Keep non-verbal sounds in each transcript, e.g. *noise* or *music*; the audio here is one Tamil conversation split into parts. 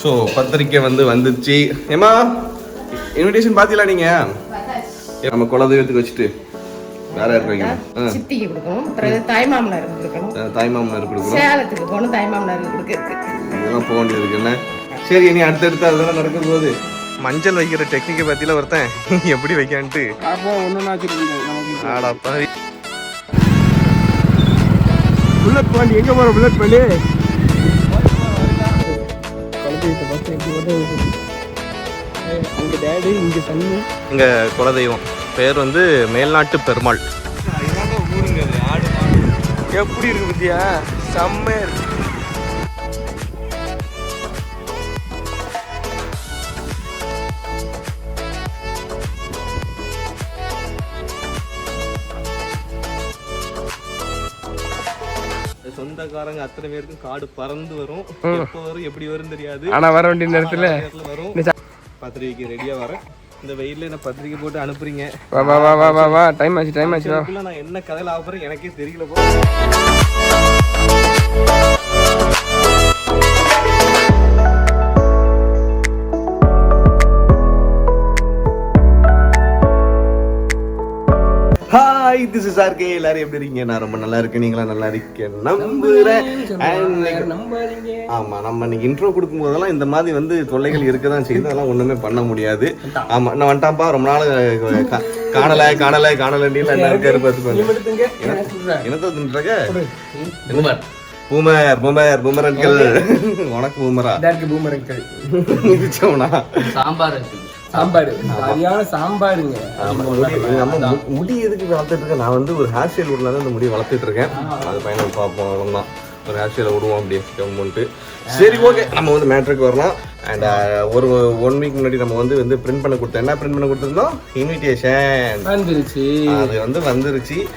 ஸோ பத்திரிக்கை வந்து வந்துச்சு. ஏமா இன்விடேஷன் பார்த்தீங்களா நீங்க? ஏ, நம்ம குலதெய்வத்துக்கு வச்சுட்டு வேற ஆ, சித்திக்கு கொடுக்கணும். பிறகு தாய்மாமனாருக்கு கொடுக்கணும். ஆ, தாய்மாமனார் கொடுக்கணும். சேலத்துக்கு போகணும் தாய்மாமனாருக்கு கொடுக்கறதுக்கு. இதெல்லாம் போக வேண்டியது இருக்கு என்ன? சரி இனி அடுத்தடுத்து அதெல்லாம் நடக்க போகுது. மஞ்சள் வைக்கிற டெக்னிக்கை பத்தியில ஒருத்தன் எப்படி வைக்கான்ட்டு. நமக்கு ஆடாப்பா புல்லட் பாண்டி எங்கே போகிற புல்லட் பாண்டி குழந்தைகிட்ட பார்த்து இப்படி வந்து அங்கே டேடி இங்கே தண்ணி இங்க குலதெய்வம் பேர் வந்து மேல்நாட்டு பெருமாள் எப்படி இருக்கு பத்தியா? செம்மையா இருக்கு. சொந்தக்காரங்க அத்தனை பேருக்கும் காடு பறந்து வரும். எப்போ வரும் எப்படி வரும் தெரியாது. ஆனா வர வேண்டிய நேரத்துல வரும். பத்திரிக்கைக்கு ரெடியா வரேன். இந்த வெயில்ல என்ன பத்திரிக்கை போட்டு அனுப்புறீங்க? வா வா வா வா வா டைம் ஆச்சு டைம் ஆச்சு நான் என்ன கதையில ஆகுறேன் எனக்கே தெரியல போ. திஸ் இஸ் ஆர்கே எல்லாரும் எப்படி இருக்கீங்க? நான் ரொம்ப நல்லா இருக்கேன். நீங்களா நல்லா இருக்கேன். நம்புறேன். இன்னைக்கு- ஆமா நம்ம இன்னைக்கு இன்ட்ரோ கொடுக்கும் போதெல்லாம் இந்த மாதிரி வந்து தொல்லைகள் இருக்க தான் செய்யுது. அதெல்லாம் ஒண்ணுமே பண்ண முடியாது. ஆமா நான் வந்துட்டாப்பா ரொம்ப நாள் கா- காணல காணல காணலன்னு என்ன இருக்காரு பார்த்து என்னத்த தின்றக பூமர் பூமர் பூமர் அங்கிள் உனக்கு பூமரா? *laughs* மிதிச்சவனா? சாம்பார் சாம்பார். சரியான சாம்பாருங்க. முடி- நம்ம மு- முடி எதுக்கு வளர்த்துட்டு இருக்கேன் நான் வந்து ஒரு ஹேர் ஸ்டைல் விடலாம் இந்த முடி வளர்த்துட்டு இருக்கேன். அது பையனை பார்ப்போம் அவ்வளவுதான். ஒரு ஹேர் ஸ்டைல விடுவோம் அப்படியே சரி ஓகே நம்ம வந்து மேட்ருக்கு வரலாம். அண்ட் ஒரு ஒன் வீக் முன்னாடி நம்ம வந்து வந்து பிரிண்ட் பண்ண கொடுத்தோம். என்ன பிரிண்ட் பண்ண கொடுத்துருந்தோம்? இன்விடேஷன் வந்துருச்சு. அது வந்து வந்துருச்சு.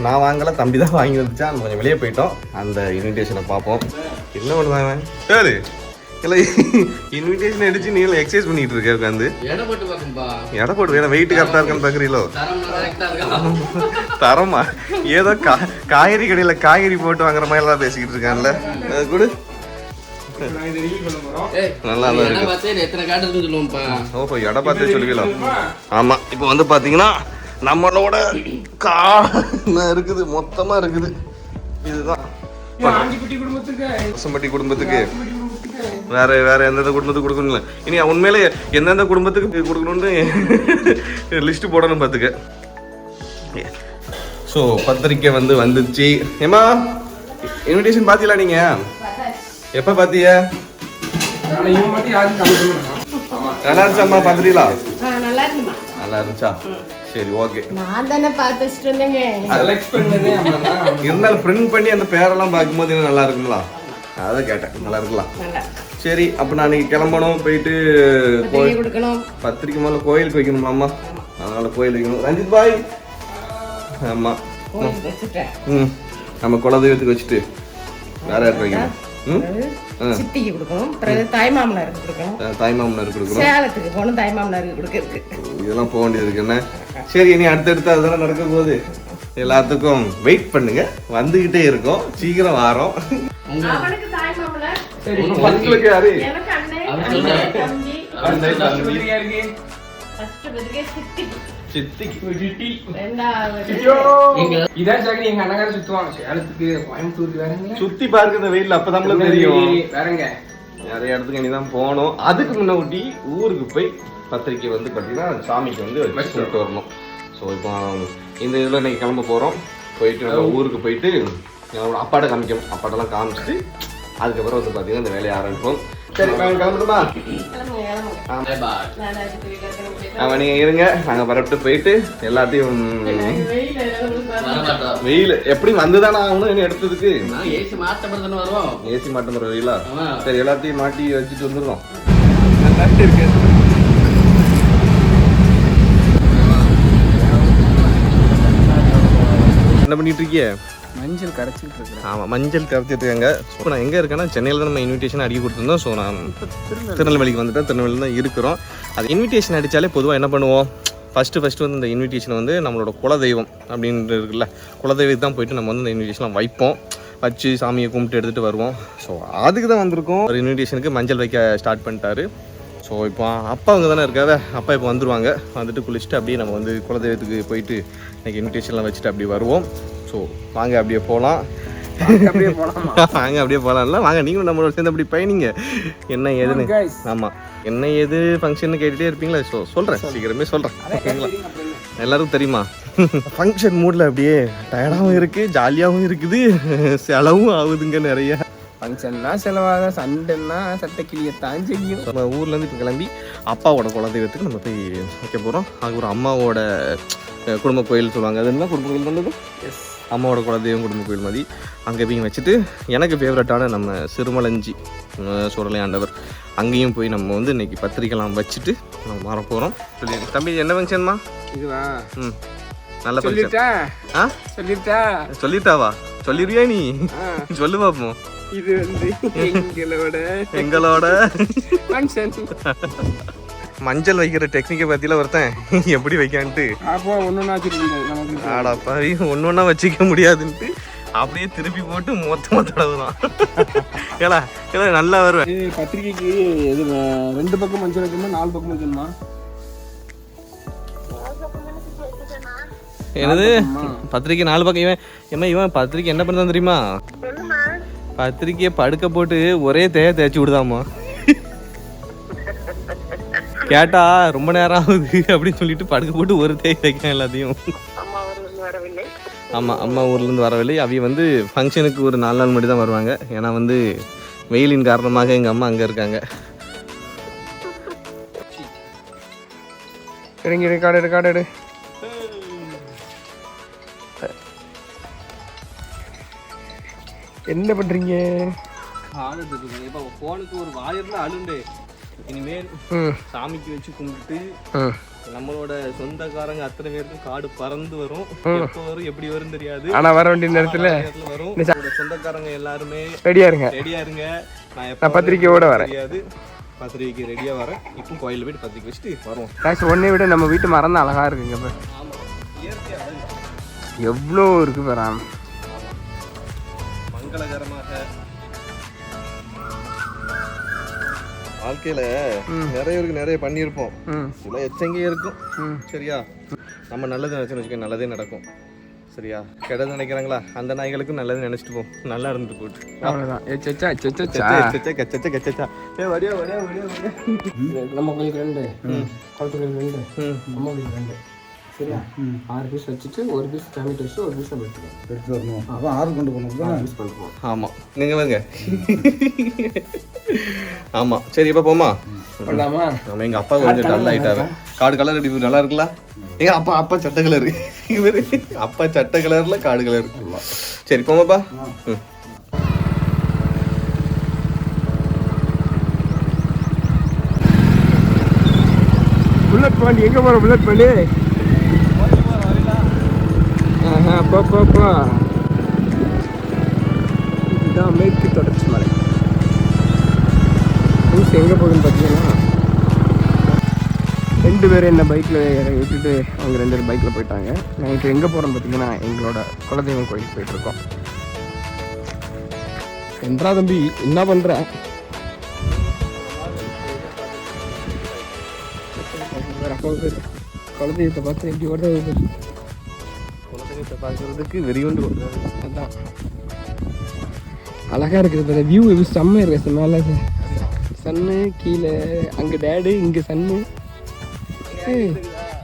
நான் வாங்கல தம்பி தான் வாங்கி வந்துச்சா கொஞ்சம் வெளியே போயிட்டோம். அந்த இன்விடேஷனை பார்ப்போம். என்ன பண்ணுவாங்க சரி. இல்லை இன்விடேஷன் அடிச்சு நீ எக்ஸசைஸ் பண்ணிட்டு இருக்க உட்காந்து. எடை போட்டு வேணும் வெயிட் கரெக்டாக இருக்கான்னு பார்க்குறீங்களோ? தரம் ஏதோ கா காய்கறி கடையில் காய்கறி போட்டு வாங்குற மாதிரி எல்லாம் பேசிக்கிட்டு இருக்கான்ல. அது கொடு. நல்லா இருக்கு. ஓஹோ எடை பார்த்து சொல்லிக்கலாம் ஆமா இப்போ வந்து பாத்தீங்கன்னா நம்மளோட கா இருக்குது? மொத்தமா இருக்குது. இதுதான். குடும்பத்துக்கு. குடும்பத்துக்கு. வேற வேற எந்தெந்த குடும்பத்துக்கு கொடுக்கணும்ல இனி உண்மையிலே எந்தெந்த குடும்பத்துக்கு கொடுக்கணும்னு லிஸ்ட் போடணும் பார்த்துக்க ஸோ பத்திரிக்கை வந்து வந்துச்சு. ஏமா இன்விடேஷன் பார்த்தீங்களா நீங்க? எப்போ பார்த்தீங்க. நல்லா இருந்துச்சாம்மா பார்த்துட்டீங்களா நல்லா இருந்துச்சா சரி ஓகே நான் தானே பார்த்து வச்சுட்டு வந்தேங்க செலக்ட் பண்ணதே அவன் தான். இருந்தாலும் பிரிண்ட் பண்ணி அந்த பேரெல்லாம் பார்க்கும்போது நல்லா இருக்குங்களா? அதை கேட்டேன். நல்லா இருக்கலாம். சரி அப்போ நான் கிளம்பணும் போயிட்டு கோயில் பத்திரிக்கை முதல்ல கோயிலுக்கு வைக்கணும்லாமா அதனால கோயில் வைக்கணும். ரஞ்சித் பாய். ஆமா. கோயிலுக்கு வச்சுட்டேன். ம். நம்ம குலதெய்வத்துக்கு வச்சுட்டு வேற யாருக்கு வைக்கணும்? சித்திக்கு கொடுக்கணும். பிறகு தாய்மாமனாருக்கு கொடுக்கணும். அஹ் தாய்மாமனார் கொடுக்கணும். சேலத்துக்கு போகணும் தாய்மாமனாருக்கு கொடுக்கறதுக்கு. இதெல்லாம் போக வேண்டியது இருக்கு என்ன? சரி இனி அடுத்தடுத்து அதெல்லாம் நடக்க போகுது. எல்லாத்துக்கும் வெயிட் பண்ணுங்க. வந்துகிட்டே இருக்கோம். சீக்கிரம் வாரோம். உங்களுக்கு யாரு? சுத்தி. பார்க்க இந்த வெயில்ல அப்பதான் தெரியும். வேறங்க நிறைய இடத்துக்கு இனிதான் போகணும். அதுக்கு முன்னாடி ஊருக்கு போய் பத்திரிக்கை வந்து பார்த்தீங்கன்னா சாமிக்கு வந்து வச்சு வரணும். ஸோ இப்போ இந்த இதில் இன்னைக்கு கிளம்ப போகிறோம் போயிட்டு நம்ம ஊருக்கு போயிட்டு என்னோட அப்பாட்ட காமிக்கணும் அப்பாட்டெல்லாம் காமிச்சிட்டு அதுக்கப்புறம் வந்து பார்த்தீங்கன்னா இந்த வேலையை ஆரம்பிப்போம். சரி கிளம்பிட்டேன். ஆமாம் நீங்கள் இருங்க. நாங்கள் பரப்பிட்டு போயிட்டு எல்லாத்தையும் வெயில். மாட்டோம். எப்படி வந்துதானே ஆகணும் என்ன எடுத்ததுக்கு? நான் ஏசி தானே வரும் ஏசி மாட்டம் வர வெயிலா? ஆமா. சரி எல்லாத்தையும் மாட்டி வச்சுட்டு வந்துடுறோம். என்ன பண்ணிட்டு இருக்கிய மஞ்சள் கரைச்சிட்டு இருக்கிறேன். ஆமாம் மஞ்சள் கரைச்சிட்டு இருக்காங்க. ஸோ நான் எங்கே இருக்கேன்னா சென்னையில் தான் நம்ம இன்விடேஷன் அடிக்க கொடுத்துருந்தோம். ஸோ நான் திருநெல்வேலிக்கு வந்துட்டேன் திருநெல்வேலியில் தான் இருக்கிறோம். அது இன்விடேஷன் அடித்தாலே பொதுவாக என்ன பண்ணுவோம்? ஃபஸ்ட்டு ஃபஸ்ட்டு வந்து இந்த இன்விடேஷன் வந்து நம்மளோட குலதெய்வம் அப்படின்ட்டு இருக்குல்ல. குலதெய்வத்துக்கு தான் போயிட்டு நம்ம வந்து இந்த இன்விடேஷன்லாம் வைப்போம். வச்சு சாமியை கும்பிட்டு எடுத்துகிட்டு வருவோம். ஸோ அதுக்கு தான் வந்திருக்கோம். ஒரு இன்விடேஷனுக்கு மஞ்சள் வைக்க ஸ்டார்ட் பண்ணிட்டாரு. ஸோ இப்போ அப்பா அவங்க தானே இருக்காத? அப்பா இப்போ வந்துருவாங்க. வந்துட்டு குளிச்சுட்டு அப்படியே நம்ம வந்து குலதெய்வத்துக்கு போயிட்டு இன்னைக்கு இன்விடேஷன்லாம் வச்சுட்டு அப்படி வருவோம். ஸோ வாங்க அப்படியே போகலாம் அப்படியே போலாமா? *laughs* வாங்க அப்படியே போகலாம்ல வாங்க நீங்களும் நம்மளோட சேர்ந்து அப்படி பயணிங்க. என்ன ஏதுன்னு. ஆமாம் என்ன ஏது ஃபங்க்ஷன் கேட்டுகிட்டே இருப்பீங்களா? ஸோ சொல்கிறேன் சீக்கிரமே சொல்கிறேன் ஓகேங்களா? எல்லாருக்கும் தெரியுமா? ஃபங்க்ஷன் மூடில் அப்படியே டயர்டாகவும் இருக்குது ஜாலியாகவும் *laughs* இருக்குது. செலவும் ஆகுதுங்க நிறைய. ஃபங்க்ஷன்னா செலவாக சண்டைன்னா சட்டை கிளியத்தான் செய்யும். நம்ம ஊர்லேருந்து இப்போ கிளம்பி அப்பாவோட குலதெய்வத்துக்கு நம்ம போய் வைக்க போகிறோம் அது ஒரு அம்மாவோட குடும்ப கோயில் சொல்லுவாங்க. அது என்ன குடும்ப கோயில் வந்தது எஸ் அம்மாவோட குலதெய்வம் குடும்ப கோயில் மாதிரி அங்கே போய் வச்சுட்டு எனக்கு ஃபேவரட்டான நம்ம சிறுமலஞ்சி அஹ், சுடலை ஆண்டவர். அங்கேயும் போய் நம்ம வந்து இன்னைக்கு பத்திரிக்கைலாம் வச்சுட்டு நம்ம மாற போகிறோம் தம்பி என்ன ஃபங்க்ஷன்மா இதுவா? ம். நல்ல சொல்லிட்டா ஆ? சொல்லிட்டா சொல்லிட்டாவா? சொல்லிடுவியா நீ? சொல்லு பார்ப்போம் இது வந்து எங்களோட எங்களோட ஃபங்க்ஷன் மஞ்சள் வைக்கிற டெக்னிக்கை பற்றிலாம் ஒருத்தன் எப்படி வைக்கான்ட்டு. அப்போ ஒன்றும் வச்சிருக்கீங்க ஆடாப்பா ஒன்று ஒன்றா வச்சிக்க முடியாதுன்ட்டு அப்படியே திருப்பி போட்டு மொத்தமாக தடவுதான் ஏடா ஏடா நல்லா வருவேன். பத்திரிக்கைக்கு இது அஹ், ரெண்டு பக்கம் மஞ்சள் வைக்கணுமா நாலு பக்கம் வைக்கணுமா? என்னது? அம்மா. பத்திரிக்கை நாலு பக்கம் இவன் ஏமா இவன் பத்திரிக்கை என்ன பண்ணுதான் தெரியுமா? பத்திரிக்கையை படுக்க போட்டு ஒரே தேய தேய்ச்சி விடுதாமா கேட்டா ரொம்ப நேரம் ஆகுது அப்படின்னு சொல்லிட்டு படுக்க போட்டு ஒரு தேய் தேய்க்கிறேன் எல்லாத்தையும். ஆமாம் அம்மா ஊர்லேருந்து வரவில்லை. அவிய வந்து ஃபங்க்ஷனுக்கு ஒரு நாலு நாள் மட்டும் தான் வருவாங்க. ஏன்னா வந்து வெயிலின் காரணமாக எங்கள் அம்மா அங்கே இருக்காங்க. இறங்கி ரெக்கார்டு ரெக்கார்டு என்ன பண்றீங்க? இப்போ ஃபோனுக்கு ஒரு வாயிருந்து அழுண்டு இனிமேல் சாமிக்கு வச்சு கும்பிட்டு நம்மளோட சொந்தக்காரங்க அத்தனை பேருக்கும் காடு பறந்து வரும். எப்போ வரும் எப்படி வரும் தெரியாது. ஆனா வர வேண்டிய நேரத்துல வரும். சொந்தக்காரங்க எல்லாருமே ரெடியா இருங்க. ரெடியா இருங்க. நான் பத்திரிக்கையோட வரேன். தெரியாது. பத்திரிக்கைக்கு ரெடியா வரேன். இப்போ கோயில்ல போயிட்டு பத்திரிக்கை வச்சுட்டு வருவோம். காசு ஒன்னே விட நம்ம வீட்டு மரம் தான் அழகா இருக்குங்க இப்ப எவ்வளோ இருக்கு பாரு. மங்களகரமாக. வாழ்க்கையில. நிறைய பேருக்கு நிறைய பண்ணியிருப்போம். சில எச்சங்கே இருக்கும். சரியா? நம்ம நல்லது நினைச்சு வச்சுக்க நல்லதே நடக்கும். சரியா? கெட்டது நினைக்கிறாங்களா? அந்த நாய்களுக்கும் நல்லது நினைச்சிட்டு போ. நல்லா இருந்துட்டு போட்டு அவ்வளோதான் எச்சா எச்சா கச்சச்சா, கச்சச்சா, கச்சச்சா. ஏய், வடியா, வடியா, வடியா, வடியா. நம்ம கோயிலுக்கு ரெண்டு. குளத்து கோயிலுக்கு ரெண்டு. ம். அம்மா கோயிலுக்கு ரெண்டு. சரியா? ஆறு பீஸ் வச்சுட்டு ஒரு பீஸ் சாமி வச்சு ஒரு பீஸ் நம்ம எடுத்துக்கலாம். எடுத்து வரணும். அப்போ ஆறு கொண்டு போகணும் பீஸ் பண்ணுவோம் ஆமா. நீங்க வாங்க. ஆமா. சரி இப்ப போமா பண்ணலாமா நம்ம எங்க அப்பா கொஞ்சம் டல் ஆயிட்டாரு. காடு கலர் அடி நல்லா இருக்குல்ல? எங்க அப்பா அப்பா சட்டை கலர். இவரு அப்பா சட்டை கலர்ல காடு கலர். சரி போமாப்பா ம். புல்லட் பாண்டி எங்கே போகிற புல்லட் பாண்டி ஆஹா போ போ போ. இதுதான் மேற்கு தொடர்ச்சி மலை. நியூஸ் எங்கே போகுதுன்னு பார்த்தீங்கன்னா ரெண்டு பேரும் என்ன பைக்கில் விட்டுட்டு அவங்க ரெண்டு பேரும் பைக்கில் போயிட்டாங்க. நாங்கள் இப்போ எங்கே போகிறோம் பார்த்தீங்கன்னா எங்களோட குலதெய்வம் கோயிலுக்கு போயிட்டுருக்கோம். என்றா தம்பி என்ன பண்ணுற குலதெய்வத்தை பார்த்து எப்படி ஓடுறது. பார்க்கறதுக்கு வெறியுண்டு அதான். அழகா இருக்குது பாரு வியூ இது செம்மையா இருக்கு மேலே. சன்னு கீழே அங்க டேடு இங்க சன்னு.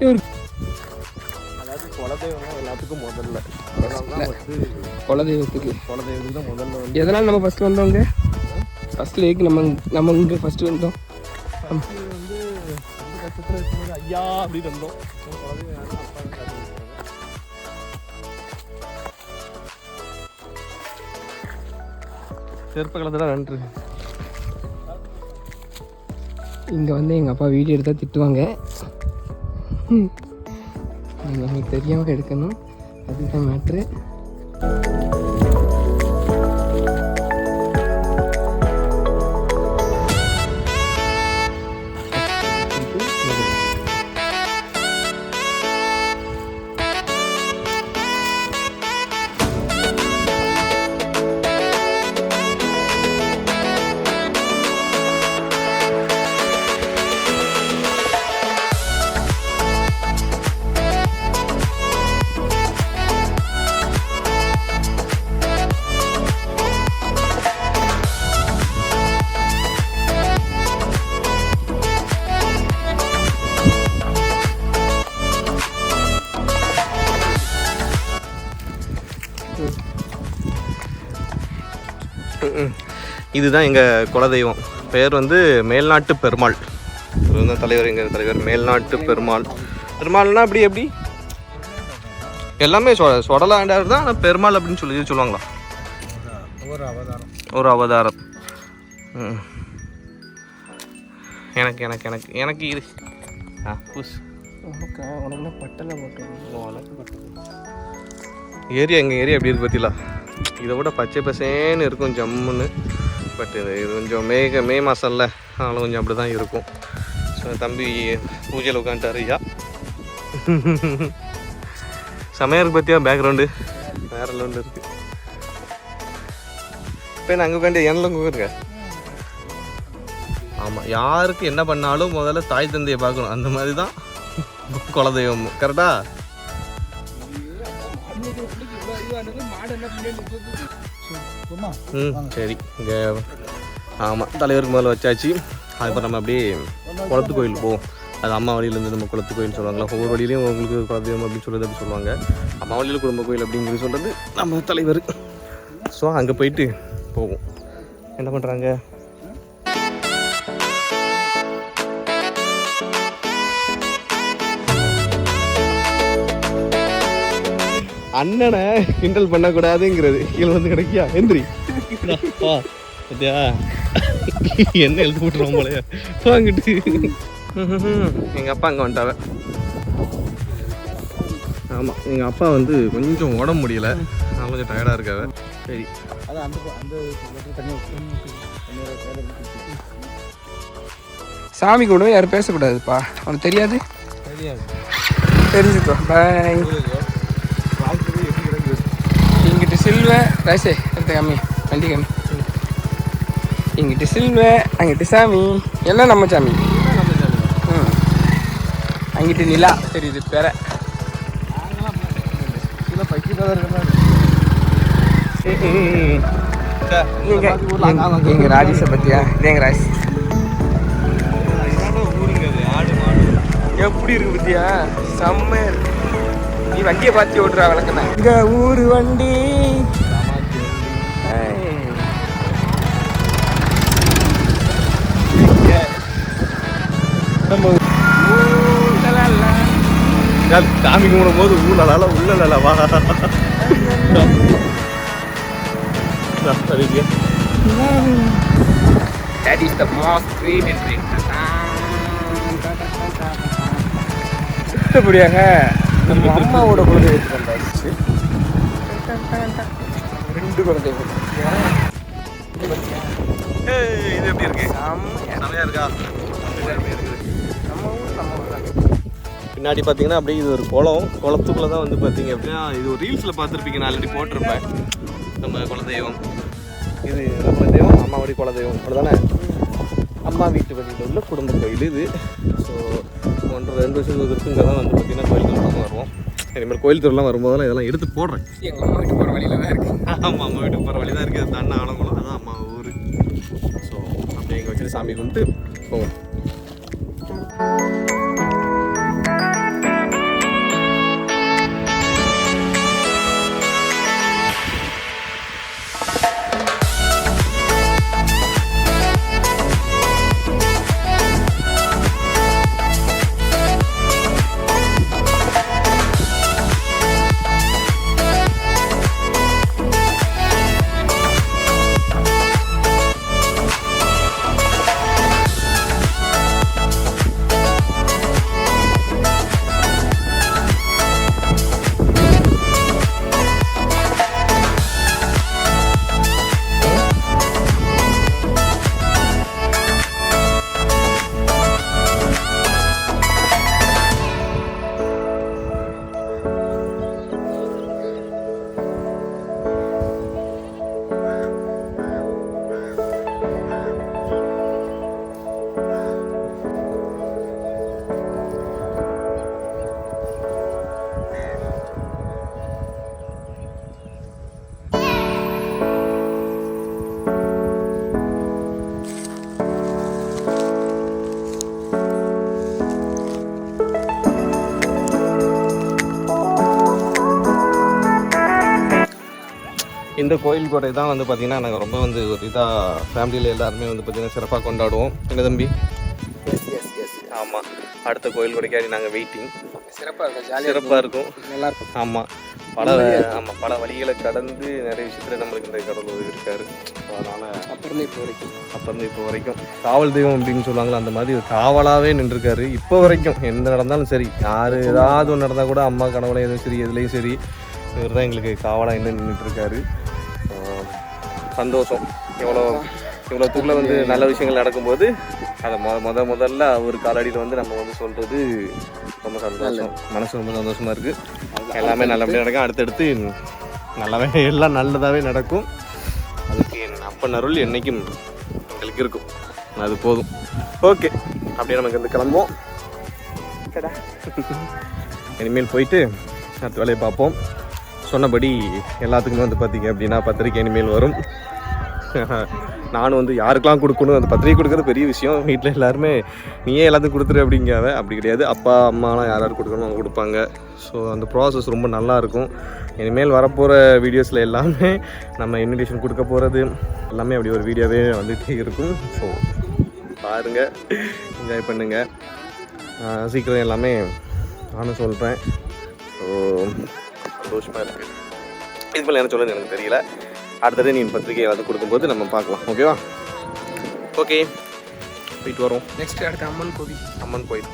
ஒரு எல்லாத்துக்கும் முதல்ல. குலதெய்வத்துக்கு. குலதெய்வத்துக்கு தான் முதல்ல எதனால் நம்ம ஃபர்ஸ்ட் வந்தோங்க? ஃபர்ஸ்ட் லேக்கு நம்ம நம்ம இங்கே ஃபர்ஸ்ட் வந்தோம். வந்து ஐயா அப்படின்னு வந்தோம். செருப்பு கலந்துடா நன்று இங்கே வந்து எங்கள் அப்பா வீடியோ எடுத்தால் திட்டுவாங்க. நீங்கள் தெரியாமல் எடுக்கணும். அதுதான் மேட்ரு இதுதான் எங்கள் குலதெய்வம். பெயர் வந்து மேல்நாட்டு பெருமாள். இவர் தான் தலைவர் எங்கள் தலைவர் மேல்நாட்டு பெருமாள். பெருமாள்னா அப்படி எப்படி? எல்லாமே சொ சொடலாண்டார் தான் ஆனால் பெருமாள் அப்படின்னு சொல்லி சொல்லுவாங்களா ஒரு அவதாரம். ஒரு அவதாரம். எனக்கு எனக்கு எனக்கு எனக்கு இது ஆ உனக்கு உனக்கு பட்டலை போட்டு ஏரியா எங்கள் ஏரியா எப்படி இருக்கு பார்த்தீங்களா இதை விட பச்சை பசேன்னு இருக்கும் ஜம்முன்னு. பட் இது இது கொஞ்சம் மேக மே மாதம்ல அதனால் கொஞ்சம் அப்படி தான் இருக்கும். ஸோ தம்பி பூஜையில் உட்காந்துட்டாரு ஐயா. செமையாக பற்றியா பார்த்தியா பேக்ரவுண்டு வேற லெவலில் இருக்குது இப்போ நான் அங்கே உட்காந்து என்னல உட்காருங்க ஆமாம் யாருக்கு என்ன பண்ணாலும் முதல்ல தாய் தந்தையை பார்க்கணும். அந்த மாதிரி தான் குலதெய்வம் கரெக்டா ம் சரி. இங்கே ஆமாம் தலைவருக்கு முதல்ல வச்சாச்சு. அதுக்கப்புறம் நம்ம அப்படியே குளத்து கோயில் போவோம். அது அம்மா வழியிலேருந்து நம்ம குளத்து கோயில் சொல்லுவாங்களா ஒவ்வொரு வழியிலையும் உங்களுக்கு குலதெய்வம் அப்படின்னு சொல்கிறது அப்படி சொல்லுவாங்க. அம்மா வழியில் குடும்ப கோயில் அப்படிங்கிறது சொல்கிறது நம்ம தலைவர். ஸோ அங்கே போயிட்டு போவோம். என்ன பண்ணுறாங்க அண்ணனை கிண்டல் பண்ணக்கூடாதுங்கிறது. கீழே வந்து கிடைக்கியா எந்திரி. என்ன எழுத்து விட்டுருவோம் போலயா. வாங்கிட்டு. எங்கள் அப்பா அங்கே வந்துட்டாவ ஆமாம் எங்கள் அப்பா வந்து கொஞ்சம் உடம்பு முடியல. நான் கொஞ்சம் டயர்டாக இருக்காவ சரி. சாமி கூட யாரும் பேசக்கூடாதுப்பா. உனக்கு தெரியாது? தெரியாது. தெரிஞ்சுக்கோ. பாய் இங்கிட்டு சில்வ ராசே எடுத்த கம்மி வண்டி கம்மி இங்கிட்டு சில்வ அங்கிட்டு சாமி. எல்லாம் நம்ம சாமி. ம். அங்கிட்டு நிலா. தெரியுது பெற சில பைக்கில் எங்க- எங்க ராஜேஷை பத்தியா? இது எங்க ராஜ் எப்படி இருக்கு பத்தியா? செம்ம இருக்கு. நீ வண்டியை பார்த்து ஓட்டுறா விளக்கண்ணா இங்க ஊரு வண்டி. லலலா. சாமி கும்பிடும் போது ஊழலால உள்ளலால வா. சரிங்க. That is the most created thing. அப்படியாங்க? நம்ம அம்மாவோட குலதெய்வத்துக்கு வந்தாச்சு. ரெண்டு ஏய், இது எப்படி இருக்கு? செம்மையா இருக்கா. பின்னாடி பார்த்தீங்கன்னா அப்படியே இது ஒரு குளம் குளத்துக்குள்ளே தான் வந்து பார்த்தீங்க அப்படின்னா இது ஒரு ரீல்ஸில் பார்த்துருப்பீங்க நான் ஆல்ரெடி போட்டிருப்பேன். நம்ம குலதெய்வம். இது நம்ம குலதெய்வம் அம்மாவுடைய குலதெய்வம் அவ்வளோதானே அம்மா வீட்டு வழியில் உள்ள குடும்ப கோயில் இது. ஸோ ஒன்றரை ரெண்டு வருஷத்துக்கு இங்கே தான் வந்து பார்த்தீங்கன்னா கோயில் திருவிழா வருவோம். இனிமேல் கோயில் திருவிழா வரும்போதெல்லாம் இதெல்லாம் எடுத்து போடுறேன். எங்கள் அம்மா வீட்டு போகிற வழியில தான் இருக்கு. ஆமாம் அம்மா வீட்டுக்கு போகிற வழி தான் இருக்குது அது தாண்டா ஆலங்குளம் அதான் அம்மா ஊர். ஸோ அப்படியே இங்கே வச்சுட்டு சாமி கும்பிட்டு போவோம். இந்த கோயில் குறை தான் வந்து பார்த்திங்கன்னா நாங்கள் ரொம்ப வந்து ஒரு இதாக ஃபேமிலியில் எல்லாருமே வந்து பார்த்திங்கன்னா சிறப்பாக கொண்டாடுவோம். என்ன தம்பி? எஸ் எஸ் எஸ் ஆமாம் அடுத்த கோயில் கொடைக்காடி நாங்கள் வெயிட்டிங் சிறப்பாக இருக்கும் ஜாலியாக சிறப்பாக இருக்கும். நல்லா இருக்கும். ஆமாம் பல ஆமாம் பல வழிகளை கடந்து நிறைய விஷயத்தில் நம்மளுக்கு இந்த கடவுள் உதவி இருக்காரு. அதனால் அப்புறம் இப்போ வரைக்கும். அப்போ இருந்து இப்போ வரைக்கும். காவல் தெய்வம் அப்படின்னு சொல்லுவாங்களா அந்த மாதிரி ஒரு காவலாகவே நின்றுருக்காரு. இப்போ வரைக்கும் எந்த நடந்தாலும் சரி யார் ஏதாவது ஒன்று நடந்தால் கூட அம்மா கனவுல எதுவும் சரி எதுலேயும் சரி இவர் தான் எங்களுக்கு காவலாக என்ன நின்றுட்டுருக்காரு சந்தோஷம். இவ்வளோ இவ்வளோ தூரில் வந்து நல்ல விஷயங்கள் நடக்கும்போது அதை மொ முத முதல்ல அவர் காலடியில் வந்து நம்ம வந்து சொல்கிறது ரொம்ப சந்தோஷம். மனசு ரொம்ப சந்தோஷமாக இருக்குது எல்லாமே நல்லபடியாக நடக்கும். அடுத்தடுத்து நல்லாவே எல்லாம் நல்லதாகவே நடக்கும். அதுக்கு என் அப்பன் அருள் என்றைக்கும் எங்களுக்கு இருக்கும். அது போதும். ஓகே. அப்படியே நமக்கு வந்து கிளம்புவோம். இனிமேல் போயிட்டு அடுத்த வேலையை பார்ப்போம். சொன்னபடி எல்லாத்துக்குமே வந்து பார்த்தீங்க அப்படின்னா பத்திரிக்கை இனிமேல் வரும். *laughs* நானும் வந்து யாருக்கெல்லாம் கொடுக்கணும் அந்த பத்திரிக்கை கொடுக்குறது பெரிய விஷயம். வீட்டில் எல்லாருமே நீயே எல்லாத்துக்கும் கொடுத்துரு அப்படிங்காத அப்படி கிடையாது. அப்பா அம்மாலாம் யார் யார் கொடுக்கணும் அவங்க கொடுப்பாங்க. ஸோ அந்த ப்ராசஸ் ரொம்ப நல்லா இருக்கும். இனிமேல் வரப்போகிற வீடியோஸில் எல்லாமே நம்ம இன்விடேஷன் கொடுக்க போகிறது எல்லாமே அப்படி ஒரு வீடியோவே வந்துகிட்டே இருக்கும். ஸோ பாருங்கள் என்ஜாய் பண்ணுங்கள் சீக்கிரம் எல்லாமே நானும் சொல்கிறேன் ஸோ சந்தோஷமாக இருக்குது இது மேலே என்ன சொல்லுன்னு எனக்கு தெரியல. அடுத்தது நீ பத்திரிக்கை ஏதாவது கொடுக்கும்போது நம்ம பார்க்கலாம். ஓகேவா ஓகே போயிட்டு வரோம். நெக்ஸ்ட் அடுத்த அம்மன் கோவில். அம்மன் கோயில்.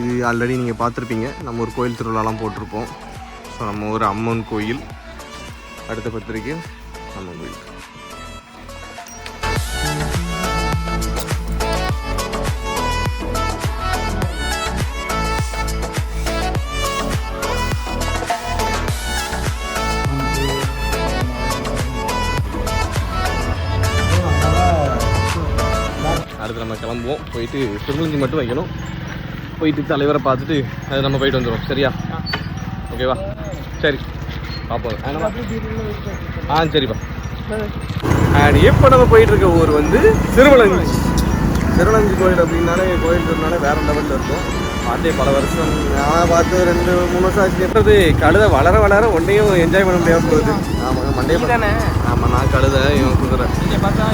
இது ஆல்ரெடி நீங்கள் பார்த்துருப்பீங்க. நம்ம ஒரு கோயில் திருவிழாலாம் போட்டிருப்போம். ஸோ நம்ம ஒரு அம்மன் கோயில். அடுத்த பத்திரிக்கை அம்மன் கோயில். அடுத்து நம்ம கிளம்புவோம். போயிட்டு திருமலஞ்சி மட்டும் வைக்கணும். போயிட்டு தலைவரை பார்த்துட்டு அது நம்ம போயிட்டு வந்துடும் சரியா? ஓகேவா சரி. பார்ப்போம் ஆ, சரிப்பா. அண்ட் இப்போ நம்ம போயிட்டு இருக்க ஊர் வந்து திருவலஞ்சி திருவலஞ்சி கோயில் அப்படின்னாலே கோயில் திருநாளே வேற லெவலில் இருக்கும். பார்த்தே பல வருஷம். நான் பார்த்து ரெண்டு மூணு வருஷம் ஆச்சு. எப்போது கழுதை வளர வளர ஒன்றையும் என்ஜாய் பண்ண முடியாம போகுது. ஆமாம் மண்டே தானே ஆமாம் நான் கழுதை இவன் குதிரை. பார்த்தா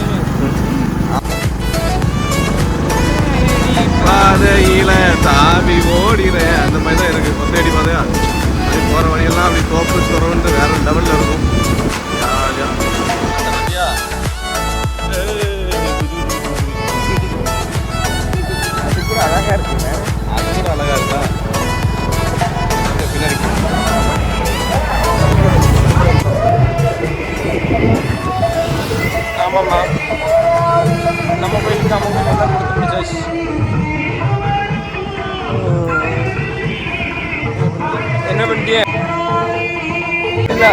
பாதையில தாவி ஓடிற. அந்த மாதிரி தான் இருக்கு கொத்தடி பாதை அது போற வழியெல்லாம் அப்படி தோப்பு சுரண்டு வேற லெவல்ல இருக்கும். அது கூட அழகாக இருக்குங்க. அது கூட அழகா இருக்கா? பின்னாடி ஆமாம்மா. நம்ம போயிட்டு நம்ம கோயிலுக்கு தான் கொடுத்து முடிச்சாச்சு என்ன பண்ணிட்டிய? இல்லை.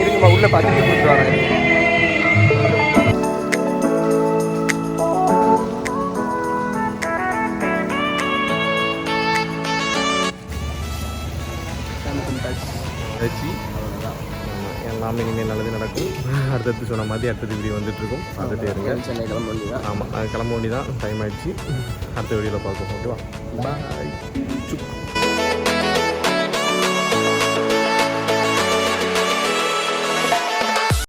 இருக்குமா உள்ள பத்திரிக்கை கொடுத்துருவாங்க அடுத்தடுத்து சொன்ன மாதிரி அடுத்தது வீடியோ வந்துட்டு இருக்கும் பார்த்துட்டே இருங்க. சென்னை கிளம்ப வேண்டியதான் ஆமாம் கிளம்ப வேண்டியதான் டைம் ஆயிடுச்சு. அடுத்த வீடியோவில் பார்ப்போம். ஓகேவா பாய்